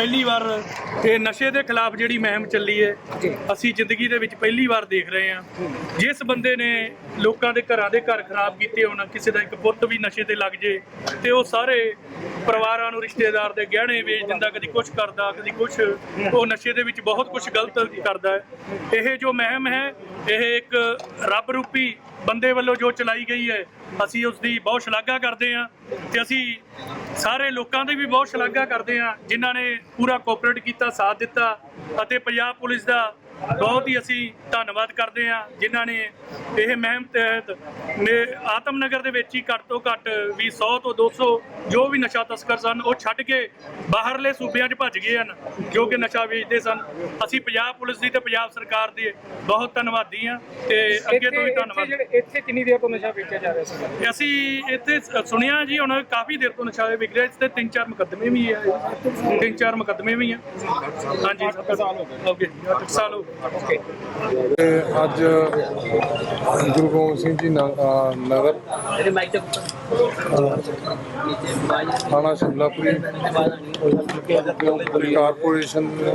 ਪਹਿਲੀ ਵਾਰ ਇਹ ਨਸ਼ੇ ਦੇ ਖਿਲਾਫ ਜਿਹੜੀ ਮੁਹਿੰਮ ਚੱਲੀ ਹੈ ਅਸੀਂ ਜ਼ਿੰਦਗੀ ਦੇ ਵਿੱਚ ਪਹਿਲੀ ਵਾਰ ਦੇਖ ਰਹੇ ਹਾਂ। ਜਿਸ ਬੰਦੇ ਨੇ ਲੋਕਾਂ ਦੇ ਘਰਾਂ ਦੇ ਘਰ ਖਰਾਬ ਕੀਤੇ ਹੋਣ ਕਿਸੇ ਦਾ ਇੱਕ ਪੁੱਤ ਵੀ ਨਸ਼ੇ ਤੇ ਲੱਗ ਜੇ ਤੇ ਉਹ ਸਾਰੇ ਪਰਿਵਾਰਾਂ ਨੂੰ ਰਿਸ਼ਤੇਦਾਰ ਦੇ ਗਹਿਣੇ ਵੇਚ ਦਿੰਦਾ ਕਦੀ ਕੁਝ ਕਰਦਾ ਕਦੀ ਕੁਝ ਉਹ ਨਸ਼ੇ ਦੇ ਵਿੱਚ ਬਹੁਤ ਕੁਝ ਗਲਤ ਕਰਦਾ ਹੈ। ਇਹ ਜੋ ਮੁਹਿੰਮ ਹੈ ਇਹ ਇੱਕ ਰੱਬ ਰੂਪੀ ਬੰਦੇ ਵੱਲੋਂ ਜੋ ਚਲਾਈ ਗਈ ਹੈ ਅਸੀਂ ਉਸ ਦੀ ਬਹੁਤ ਸ਼ਲਾਘਾ ਕਰਦੇ ਹਾਂ ਤੇ ਅਸੀਂ ਸਾਰੇ ਲੋਕਾਂ ਦੀ ਵੀ ਬਹੁਤ ਸ਼ਲਾਘਾ ਕਰਦੇ ਹਾਂ, ਜਿਨ੍ਹਾਂ ਨੇ ਪੂਰਾ ਕੋਆਪਰੇਟ ਕੀਤਾ, ਸਾਥ ਦਿੱਤਾ ਅਤੇ ਪੰਜਾਬ ਪੁਲਿਸ ਦਾ ਬਹੁਤ ਹੀ ਅਸੀਂ ਧੰਨਵਾਦ ਕਰਦੇ ਹਾਂ ਜਿਨ੍ਹਾਂ ਨੇ ਇਹ ਮਹਿਮ ਤਹਿਤ ਮੇ- ਆਤਮਨਗਰ ਦੇ ਵਿੱਚ ਹੀ ਘੱਟ ਤੋਂ ਘੱਟ ਵੀ 100 ਤੋਂ 200 ਜੋ ਵੀ ਨਸ਼ਾ ਤਸਕਰ ਸਨ ਉਹ ਛੱਡ ਕੇ ਬਾਹਰਲੇ ਸੂਬਿਆਂ 'ਚ ਭੱਜ ਗਏ ਹਨ ਜੋ ਕਿ ਨਸ਼ਾ ਵੇਚਦੇ ਸਨ। ਅਸੀਂ ਪੰਜਾਬ ਪੁਲਿਸ ਦੀ ਤੇ ਪੰਜਾਬ ਸਰਕਾਰ ਦੇ ਬਹੁਤ ਧੰਨਵਾਦੀ ਹਾਂ ਤੇ ਅੱਗੇ ਤੋਂ ਵੀ ਧੰਨਵਾਦ। ਇੱਥੇ ਕਿੰਨੀ ਦੇਰ ਤੋਂ ਨਸ਼ਾ ਵੇਚਿਆ ਜਾ ਰਿਹਾ ਸੀ? ਅਸੀਂ ਇੱਥੇ ਸੁਣਿਆ ਜੀ ਹੁਣ ਕਾਫੀ ਦੇਰ ਤੋਂ ਨਸ਼ਾ ਵਿਕ ਰਿਹਾ ਇਸ ਤੇ ਤਿੰਨ ਚਾਰ ਮੁਕੱਦਮੇ ਵੀ ਆ ਤਿੰਨ ਚਾਰ ਮੁਕੱਦਮੇ ਵੀ ਆ ਹਾਂਜੀ। ਅੱਠ ਸਾਲ ਹੋ ਗਏ। ਓਕੇ 8 ਸਾਲ ਹੋ ਓਕੇ ਤੇ ਅੱਜ ਗੁਰੂ ਗੋਬਿੰਦ ਸਿੰਘ ਜੀ ਨਗਰ ਥਾਣਾ ਸ਼ਿਮਲਾਪੁਰੀ। ਕਾਰਪੋਰੇਸ਼ਨ ਦੇ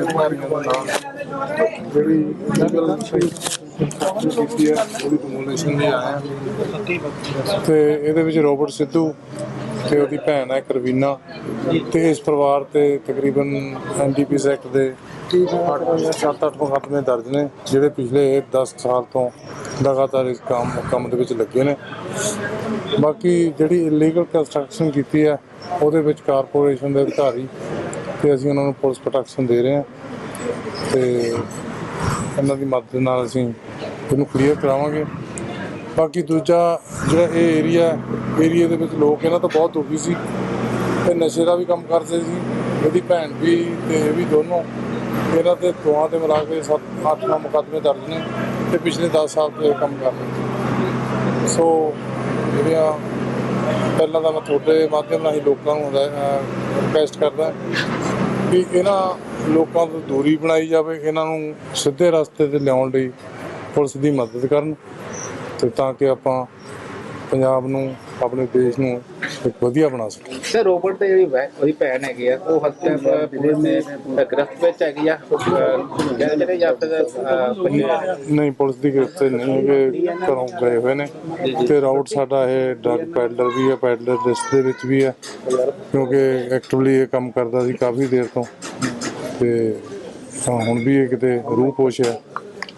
ਨਾਲ ਜਿਹੜੀ ਲੀਗਲ ਕੀਤੀ ਹੈ ਉਹਦੀ ਡਿਮੋਲੇਸ਼ਨ ਲਈ ਆਇਆ। ਤੇ ਇਹਦੇ ਵਿੱਚ ਰੋਬਰਟ ਸਿੱਧੂ ਤੇ ਉਹਦੀ ਭੈਣ ਹੈ ਕਰਵੀਨਾ ਤੇ ਇਸ ਪਰਿਵਾਰ ਤੇ ਤਕਰੀਬਨ ਐਨਡੀਪੀਐਸ ਐਕਟ ਦੇ 7-8 ਮੁਕੱਦਮੇ ਦਰਜ ਨੇ, ਜਿਹੜੇ ਪਿਛਲੇ 10 ਸਾਲ ਤੋਂ ਲਗਾਤਾਰ ਇਸ ਕੰਮ ਕੰਮ ਦੇ ਵਿੱਚ ਲੱਗੇ ਨੇ। ਬਾਕੀ ਜਿਹੜੀ ਇਲੀਗਲ ਕੰਸਟਰਕਸ਼ਨ ਕੀਤੀ ਹੈ, ਉਹਦੇ ਵਿੱਚ ਕਾਰਪੋਰੇਸ਼ਨ ਦੇ ਅਧਿਕਾਰੀ ਤੇ ਅਸੀਂ ਉਹਨਾਂ ਨੂੰ ਪੁਲਿਸ ਪ੍ਰੋਟੈਕਸ਼ਨ ਦੇ ਰਹੇ ਹਾਂ ਤੇ ਇਹਨਾਂ ਦੀ ਮਦਦ ਨਾਲ ਅਸੀਂ ਇਹਨੂੰ ਕਲੀਅਰ ਕਰਾਵਾਂਗੇ। ਬਾਕੀ ਦੂਜਾ ਜਿਹੜਾ ਇਹ ਏਰੀਆ ਏਰੀਆ ਦੇ ਵਿੱਚ ਲੋਕ ਇਹਨਾਂ ਤੋਂ ਬਹੁਤ ਦੁਖੀ ਸੀ। ਤੇ ਨਸ਼ੇ ਦਾ ਵੀ ਕੰਮ ਕਰਦੇ ਸੀ। ਇਹਦੀ ਭੈਣ ਵੀ ਤੇ ਇਹ ਵੀ ਦੋਨੋਂ ਇਹਨਾਂ ਤੇ ਦੋਹਾਂ ਤੇ ਮਿਲਾ ਕੇ 7 8 ਮੁਕੱਦਮੇ ਦਰਜ ਨੇ ਤੇ ਪਿਛਲੇ 10 ਸਾਲ ਤੋਂ ਇਹ ਕੰਮ ਕਰ ਰਹੇ ਸੀ ਸੋ ਜਿਹੜੀਆਂ ਪਹਿਲਾਂ ਤਾਂ ਮੈਂ ਤੁਹਾਡੇ ਮਾਧਿਅਮ ਰਾਹੀਂ ਲੋਕਾਂ ਨੂੰ ਰਿਕਵੈਸਟ ਕਰਦਾ ਕਿ ਇਹਨਾਂ ਲੋਕਾਂ ਤੋਂ ਦੂਰੀ ਬਣਾਈ ਜਾਵੇ, ਇਹਨਾਂ ਨੂੰ ਸਿੱਧੇ ਰਸਤੇ ਤੇ ਲਿਆਉਣ ਲਈ ਪੁਲਿਸ ਦੀ ਮਦਦ ਕਰਨ ਤੇ ਤਾਂ ਕਿ ਆਪਾਂ ਪੰਜਾਬ ਨੂੰ ਆਪਣੇ ਦੇਸ਼ ਨੂੰ ਇੱਕ ਵਧੀਆ ਬਣਾ ਸਕੀਏ ਸਰ ਰੋਬਰਟ ਤੇ ਜਿਹੜੀ ਵੈ- ਉਹਦੀ ਭੈਣ ਹੈਗੀ ਆ ਉਹ ਹਸਪਤਾਲ ਪੁਲਿਸ ਦੇ ਗ੍ਰਿਫਤ ਵਿੱਚ ਹੈਗੀ ਆ ਜਿਹੜੇ ਜਿਹੜੇ ਜਾਂ ਫਿਰ ਅਹ, ਨਹੀਂ ਪੁਲਿਸ ਦੀ ਗ੍ਰਿਫਤ ਨਹੀਂ ਹੈਗੇ ਘਰੋਂ ਗਏ ਹੋਏ ਨੇ। ਤੇ ਰਾਊਟ ਸਾਡਾ ਇਹ ਡਰਗ ਪੈਡਲਰ ਵੀ ਹੈ ਪੈਡਲਰ ਲਿਸਟ ਦੇ ਵਿੱਚ ਵੀ ਹੈ ਕਿਉਂਕਿ ਐਕਟਿਵਲੀ ਇਹ ਕੰਮ ਕਰਦਾ ਸੀ ਕਾਫੀ ਦੇਰ ਤੋਂ। ਤੇ ਤਾਂ ਹੁਣ ਵੀ ਇਹ ਕਿਤੇ ਰੂਹ ਪੋਸ਼ ਹੈ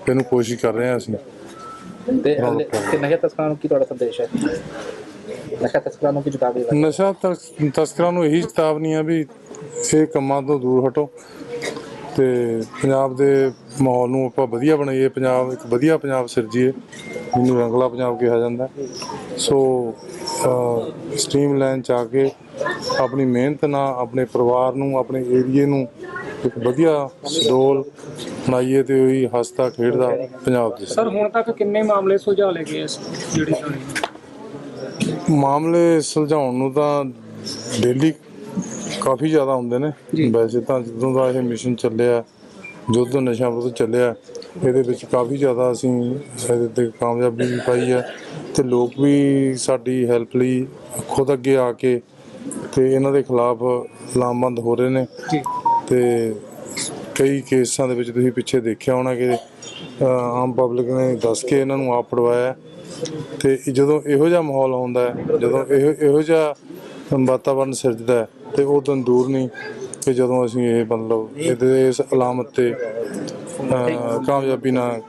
ਇਹਨੂੰ ਕੋਸ਼ਿਸ਼ ਕਰ ਰਹੇ ਹਾਂ ਅਸੀਂ। ਤੇ ਤੇ ਨਸ਼ਾ ਤਸਕਰਾਂ ਨੂੰ ਕੀ ਤੁਹਾਡਾ ਸੰਦੇਸ਼ ਹੈ? ਨਸ਼ਾ ਤਸਕਰਾਂ ਨੂੰ ਕੀ ਚੇਤਾਵਨੀ ਹੈ ਨਸ਼ਾ ਤਸ- ਤਸਕਰਾਂ ਨੂੰ ਇਹੀ ਚੇਤਾਵਨੀ ਆ ਵੀ ਇਹ ਕੰਮਾਂ ਤੋਂ ਦੂਰ ਹਟੋ ਤੇ ਪੰਜਾਬ ਦੇ ਮਾਹੌਲ ਨੂੰ ਆਪਾਂ ਵਧੀਆ ਬਣਾਈਏ। ਪੰਜਾਬ ਇੱਕ ਵਧੀਆ ਪੰਜਾਬ ਸਿਰਜੀਏ। ਜਿਹਨੂੰ ਰੰਗਲਾ ਪੰਜਾਬ ਕਿਹਾ ਜਾਂਦਾ। ਸੋ ਸਟ੍ਰੀਮ ਲਾਈਨ ਚ ਆ ਕੇ ਆਪਣੀ ਮਿਹਨਤ ਨਾਲ ਆਪਣੇ ਪਰਿਵਾਰ ਨੂੰ ਆਪਣੇ ਏਰੀਏ ਨੂੰ ਇੱਕ ਵਧੀਆ ਸਡੋਲ ਬਣਾਈਏ ਤੇ ਉਹੀ ਹੱਸਦਾ ਖੇਡਦਾ ਪੰਜਾਬ ਦੇ ਸਰ ਹੁਣ ਤੱਕ ਕਿੰਨੇ ਮਾਮਲੇ ਸੁਲਝਾ ਲਏ ਗਏ ਇਸ ਜਿਹੜੀ ਮਾਮਲੇ ਸੁਲਝਾਉਣ ਨੂੰ ਤਾਂ ਡੇਲੀ ਕਾਫੀ ਜ਼ਿਆਦਾ ਹੁੰਦੇ ਨੇ। ਵੈਸੇ ਤਾਂ ਜਦੋਂ ਦਾ ਇਹ ਮਿਸ਼ਨ ਚੱਲਿਆ ਜਦੋਂ ਤੋਂ ਨਸ਼ਾ ਵਿਰੁੱਧ ਚੱਲਿਆ ਇਹਦੇ ਵਿੱਚ ਕਾਫੀ ਜ਼ਿਆਦਾ ਅਸੀਂ ਇਹਦੇ ਤੇ ਕਾਮਯਾਬੀ ਵੀ ਪਾਈ ਹੈ ਤੇ ਲੋਕ ਵੀ ਸਾਡੀ ਹੈਲਪ ਲਈ ਖੁਦ ਅੱਗੇ ਆ ਕੇ ਤੇ ਇਹਨਾਂ ਦੇ ਖਿਲਾਫ ਲਾਮਬੰਦ ਹੋ ਰਹੇ ਨੇ। ਤੇ ਕਈ ਕੇਸਾਂ ਦੇ ਵਿੱਚ ਤੁਸੀਂ ਪਿੱਛੇ ਦੇਖਿਆ ਹੋਣਾ ਕਿ ਆਮ ਪਬਲਿਕ ਨੇ ਦੱਸ ਕੇ ਇਹਨਾਂ ਨੂੰ ਆਪ ਫੜਵਾਇਆ। ਤੇ ਜਦੋਂ ਇਹੋ ਜਿਹਾ ਮਾਹੌਲ ਹੁੰਦਾ ਜਦੋਂ ਇਹੋ ਇਹੋ ਜਿਹਾ ਵਾਤਾਵਰਨ ਸਿਰਜਦਾ ਹੈ, ਤੇ ਉਹ ਦਿਨ ਦੂਰ ਨਹੀਂ ਕਿ ਜਦੋਂ ਅਸੀਂ ਇਹ ਮਤਲਬ ਇਹਦੇ ਇਸ ਅਲਾਮਤ ਤੇ ਕਾਮਯਾਬੀ ਨਾਲ